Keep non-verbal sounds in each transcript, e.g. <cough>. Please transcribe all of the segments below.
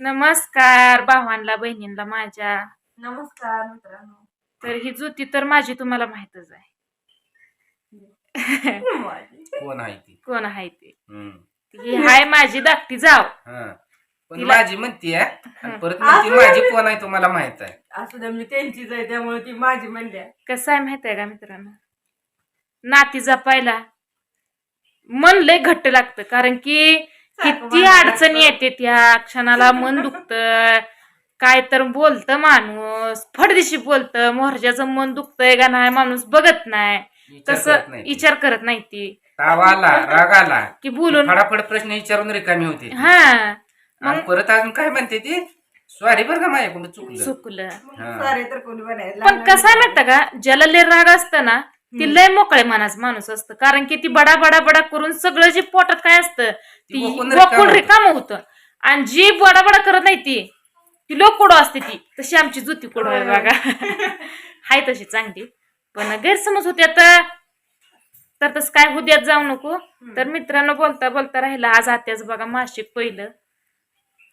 नमस्कार भावांना बहिणींना माझ्या. नमस्कार मित्रांनो. तर ही जुती तर माझी तुम्हाला माहितच आहे. <laughs> कोण आहे ती? कोण आहे ते? हम्म. ही हाय माझी धाकटी जाव. हा. पण तिला- माझी म्हणती आणि परत म्हणती माझी कोण आहे तुम्हाला माहीत आहे? असू द्या मी त्यांचीच आहे त्यामुळे ती माझी म्हणल्या कसं आहे माहीत आहे का मित्रांनो? नाती जपायला मन लय घट्ट लागतं कारण की किती अडचण येते त्या क्षणाला मन दुखतं काय तर बोलतं माणूस फडदिशी बोलतं मोहरच्याचं मन दुखतंय का नाही माणूस बघत नाही. विचार तसं करत नाही ती. विचार करत नाही ती. ताव आला राग आला की बोलून फडाफड प्रश्न विचारून रिकामी होते हा. आणि परत अजून काय म्हणते ती? सॉरी बरं का माझ्याकडून चुकलं. चुकलं. हा. सारे तर कोणी बनायला पण कसं आहे माहिती का? ज्याला लय राग असतं ना ती लय मोकळे मनाच माणूस असतं. कारण की ती बडा बडा बडा करून सगळं जे पोटात काय असतं ती वकून वकून रिकामं रिकाम होतं. आणि जी बडा बडा करत नाही ती ती लोक कुडो असते ती. तशी आमची जुती कुडो आहे बघा. <laughs> हाय तशी चांगली. पण गैरसमज होते आता. तर तसं काय उद्यात जाऊ नको. तर मित्रांनो बोलता बोलता राहिला. आज आत्याच बघा मासिक पहिलं.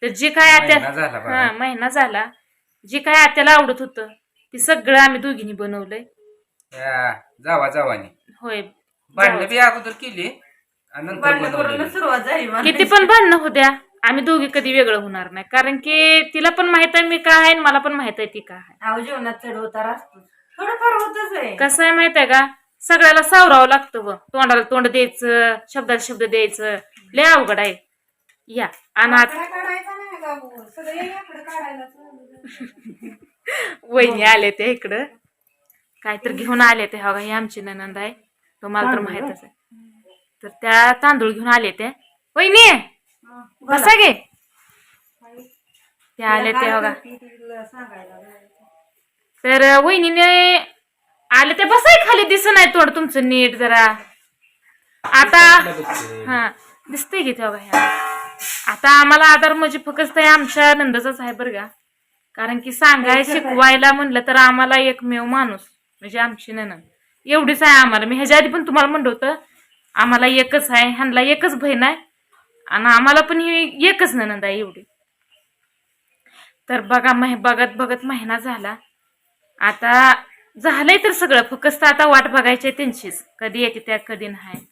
तर जे काय आत्या महिना झाला बघा. हा महिना झाला. जे काय आत्याला आवडत होतं ते सगळं आम्ही दोघींनी बनवलंय. या, जावा जावानी. होय भांडणं बी अगोदर केली आणि नंतर भांडणं करून बनवलेली. सुरुवात झाली मला. किती पण भांडणं होऊ द्या आम्ही दोघी कधी वेगळं होणार नाही. कारण की तिला पण माहीत आहे मी काय आहे आणि मला पण माहीत आहे ती काय आहे. अहो जीवनात चढ उतार असतो थोडंफार होतच आहे. कसं आहे माहीत आहे का? सगळ्याला सावरावं लागतं व. तोंडाला तोंड द्यायचं शब्दाला शब्द द्यायचं. लय अवघड आहे. या आणि आता आकडा काढायचा नाही का भाऊ? सगळे आकडे काढायला वहिनी आले ते इकडं. काय तर घेऊन आले ते हवा ही आमची ननंद आहे. तुम्हाला तर माहितच आहे. तर त्या तांदूळ घेऊन आले ते. वहिनी बसा गे. त्या आले ते बघा तर वहिनीने आले ते बसाय खाली दिसत नाही तोंड तुमचं नीट जरा. आता हा दिसतंय की तेव्हा ह्या आता आम्हाला आधार म्हणजे फक्त हे आमच्या नंदाचाच आहे बरं का. कारण की सांगाय शिकवायला म्हणलं तर आम्हाला एकमेव माणूस. म्हणजे आमची ननंद एवढीच आहे आम्हाला. मी ह्याच्या आधी पण तुम्हाला म्हणलं होतं आम्हाला एकच आहे ह्यांना एकच बहीण आहे आणि आम्हाला पण ही एकच ननंद आहे एवढी. तर बघा मह बघत बघत महिना झाला. आता झालंय तर सगळं फक्त आता वाट बघायची आहे त्यांचीच. कधी येते त्या कधी नाही.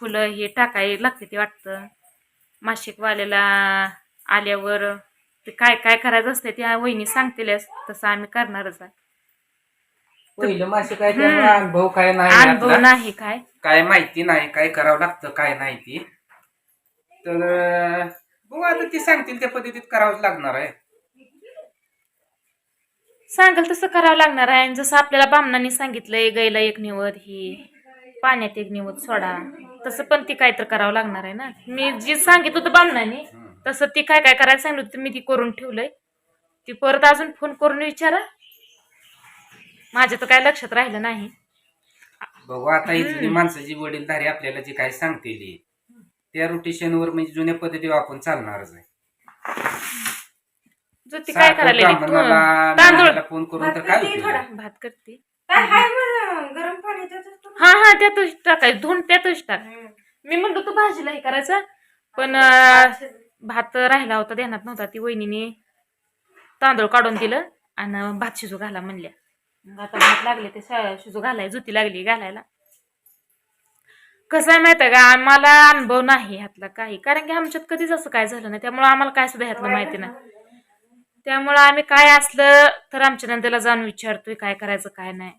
फुलं हे टाकाय लागते ते वाटतं. मासिकवाल्याला आल्यावर ते काय काय करायचं असते त्या वहिनी सांगतेल्यास तसं आम्ही करणारच आहे. पहिलं मासे काय त्यामुळे अनुभव काय नाही अनुभव यातला. नाही काय? काय माहिती नाही काय करावं लागतं काय नाही ती. तर अं, बघू आता ती सांगतील त्या पद्धतीत करावंच लागणार आहे. सांगाल तसं करावं लागणार आहे. आणि जसं आपल्याला बामणांनी सांगितलंय गाईला एक निवड ही पाण्यात एक निवड सोडा. तसं पण ती काय तर करावं लागणार आहे ना. मी जी सांगित होतं बामणाने तसं ती काय काय करायला सांगितलं होतं मी ती करून ठेवलंय. ती परत अजून फोन करून विचारा. माझ्या तर काय लक्षात राहिलं नाही. बघू आता इथली माणसाची वडीलधारी आपल्याला जे काय सांगतील त्या रोटेशनवर म्हणजे जुन्या पद्धती आपण चालणारच आहे. जो ती काय सारखं करायला ब्राह्मणाला, तांदूळ. फोन करून तर काय भात उपयोग थोडा. आहे? भात करते. काय हाय बरं, गरम पाणी? हा हा त्यातच टाकायचं धुवून त्यातच टाक. मी म्हणतो तू भाजीला हे करायचं. पण अं, भात राहिला होता ध्यानात नव्हता. ती वहिनीने तांदूळ काढून दिलं आणि भात शिजू घाला म्हणल्या. मग आता भात लागले ते शिजू घालाय जुती लागली घालायला. कसं आहे माहिती आहे का? आम्हाला अनुभव नाही ह्यातला काही. कारण की आमच्यात कधीच असं काय झालं नाही. त्यामुळे आम्हाला काय सुद्धा ह्यातलं माहिती नाही. त्यामुळं आम्ही काय असलं तर आमच्या नंदेला जाऊन विचारतोय काय करायचं काय नाही.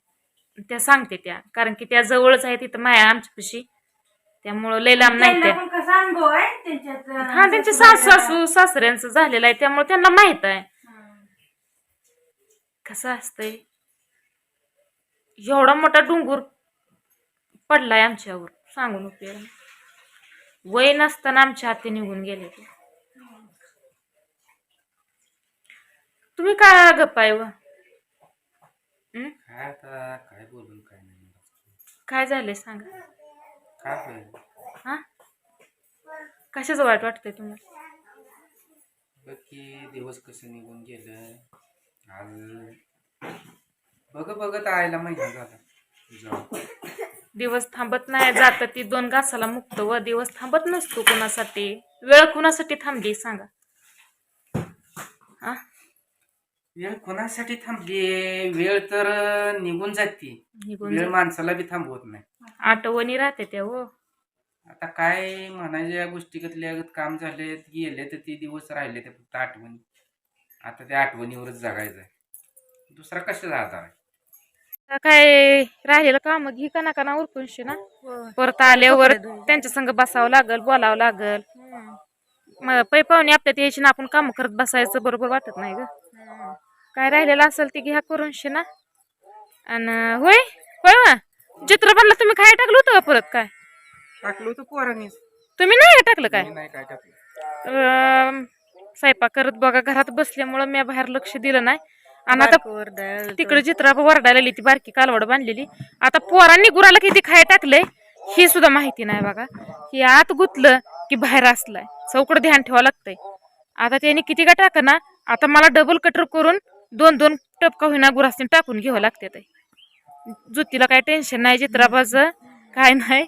त्या सांगते त्या. कारण की त्या जवळच आहे तिथं माया आमच्यापाशी. त्यामुळं लय लांब नाही त्या. हा त्यांचे सासू सासू सासऱ्यांचं झालेलं आहे. त्यामुळे त्यांना माहीत आहे. कसं असतंय? एवढा मोठा डोंगर पडलाय आमच्यावर सांगून उपयोग. वय नसताना आमच्या हाती निघून गेले ते. तुम्ही काय गप्प आहे व? हं? काय आता काय बोलून काय नाही काय झालंय सांगा. काय होईल हा? कशाचं वाईट वाटतंय तुम्हाला? बघ की दिवस कसं निघून गेलं. आज बघ बघत आयला महिना झाला. दिवस थांबत नाही जात ती दोन घासाला मुक्त व दिवस थांबत नसतो कोणासाठी. वेळ कोणासाठी थांबली सांगा. वेळ कोणासाठी थांबली? वेळ तर निघून जाते निघून वेळ. माणसाला बी थांबवत नाही. आठवणी राहते त्या हो. आता काय म्हणायच्या गोष्टीगतल्या काम झाले गेले तर ते दिवस राहिले ते फक्त आठवणी. आता त्या आठवणीवरच जगायचं आहे दुसरा कशाचा आधार आहे? आता काय राहिलेलं काम घे का ना का ना. उरकून शे ना परत आल्यावर त्यांच्या संग बसावं लागल बोलावं लागल. मग पै पाहुणे आपल्यात यायची ना आपण काम करत बसायचं बरोबर वाटत नाही ग. काय राहिलेलं असेल ते घ्या करून शे ना. आणि होय? होय वा. चित्रपटला तुम्ही काय टाकलं होतं का परत काय? टाकलं होतं पोरांनीच. तुम्ही नाही टाकलं काय? मी नाही काय टाकलं. अं, स्वयंपाक करत बघा घरात बसल्यामुळं मी बाहेर लक्ष दिलं नाही. आणि आता तिकडे चित्रा वरडायला ती बारकी कालवड बांधलेली. आता पोरांनी गुराला किती खाय टाकलंय ही सुद्धा माहिती नाही बघा. ही आत गुतलं की बाहेर असलाय. चौकड ध्यान ठेवावं लागतंय. आता त्याने किती का टाका ना आता मला डबल कटर करून दोन दोन टपका होईना गुरासने टाकून घ्यावं लागते ते जुतीला काय टेन्शन नाही चित्राबाचं काय नाही.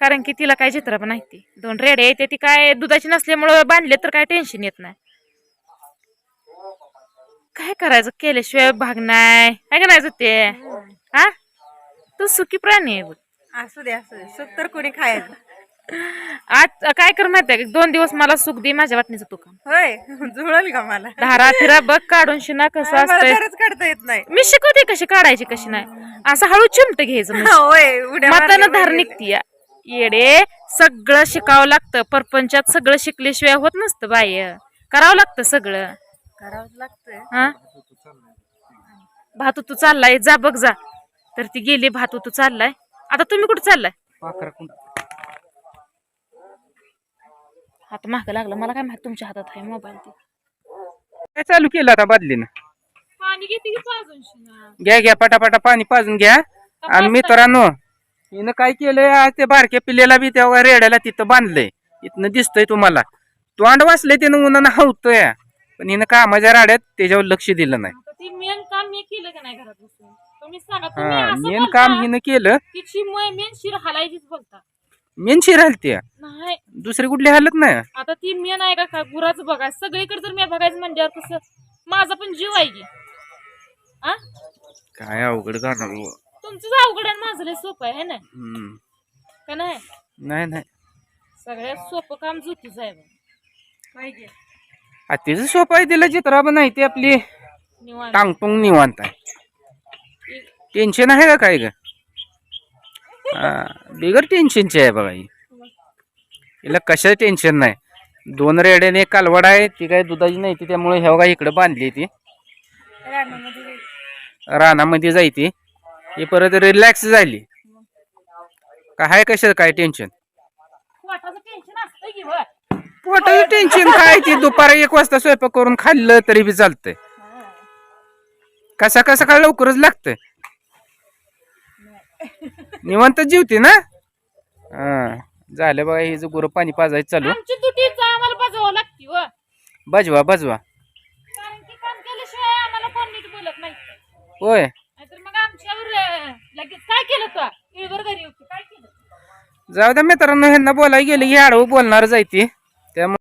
कारण की तिला काय चित्र नाही ती. दोन रेड्या येते ती काय दुधाची नसल्यामुळं बांधले तर काय टेन्शन येत नाही. काय करायचं? केल्याशिवाय भाग नाही. काय करायचं ते हा? तू सुखी प्राणी आहे बघ. असू दे असू दे. सुख तर कोणी खायचं. आज काय कर माहितीये का? दोन दिवस मला सुख दे माझ्या वाटणीचं तू काम. होय जुळल का मला? धारा फिरा बघ काढून शिना कसं मला असतंय. खरंच काढता येत नाही. मी शिकवते कशी काढायची कशी नाही. असं हळू चिमट घ्यायचं म्हणजे. होय उड्या मातानं मारल्या धार पाहिजे. निघती. येडे सगळं शिकावं लागतं. परपंचात सगळं शिकल्याशिवाय होत नसतं बाय करावं लागतं सगळं. करावंच लागतंय. हा? भातू तू चाललाय. जा बघ जा. तर ती गेली भातू तू चाललाय. आता तुम्ही कुठे चाललाय? पाखरा कुंड हात माग लागला. मला काय माहीत तुमच्या हातात आहे मोबाईल ते. काय चालू केलं आता बदलीनं? पाणी घेते की पाजून शिना. घ्या घ्या पटापटा पाणी पाजून घ्या. आणि मित्रांनो हिनं काय केलंय आज ते बारक्या पिल्लेला बी तेव्हा रेड्याला तिथं बांधलंय. इथनं दिसतंय तुम्हाला. तोंड वाचलंय त्यानं उन्हानं हावतोय. पण हिनं कामाच्या राड्यात त्याच्यावर लक्ष दिलं नाही. आता ती मेन काम मी केलं का नाही घरात बसून तुम्ही सांगा हा तुम्ही असं मेन बोलता काम हिनं केलं. की मेन शिर हलायचीच बोलता. मेन शिराल नाही. दुसरी कुठली हालत नाही? आता ती मेन आहे का का गुराचं बघा. सगळीकडे जर मी बघायचं म्हणल्यावर कसं माझा पण जीव आहे की. आ? काय अवघड करणार बुवा. तुमचं अवघड आणि माझं लय सोपं आहे है ना? हम्म. का नाही? नाही नाही. सगळ्यात सोपं काम जुतीच आहे बघ. पाहिजे. तिचं सोपं आहे तिला चित्रा पण नाही ती आपली निवांत. टांगटुंग निवांत आहे. टेन्शन आहे का काय ग? हा, बिगर टेन्शनची आहे बघा ही. हिला कशा टेन्शन नाही. दोन रेड्याने एक कालवड आहे ती काय दुधाची नाही ती त्यामुळे ह्या बघा इकडे बांधली ती. रानामध्ये जायती ही परत रिलॅक्स झाली. काय कशा काय टेन्शन टेन्शन असतं की बघ. पोटाचं टेन्शन काय ती? दुपारी एक वाजता स्वयंपाक करून खाल्लं तरी बी चालतंय. कसा कसा काय लवकरच लागतंय? निवांत जेवते ना? हा. झालं बघा हे जो गुरु पाणी पाजायचं चालू. आमची दुटीच आम्हाला बजावं लागते व. बजवा बजवा कारण की काम केल्याशिवाय आम्हाला कोण नीट बोलत नाही. होय. नाहीतर मग आमच्यावर अं, लगेच काय केलं तू? इळभर घरी होती काय केलं? जाऊ द्या मित्रांनो ह्यांना बोलायला गेले की आडवं बोलणार जायती त्यामुळे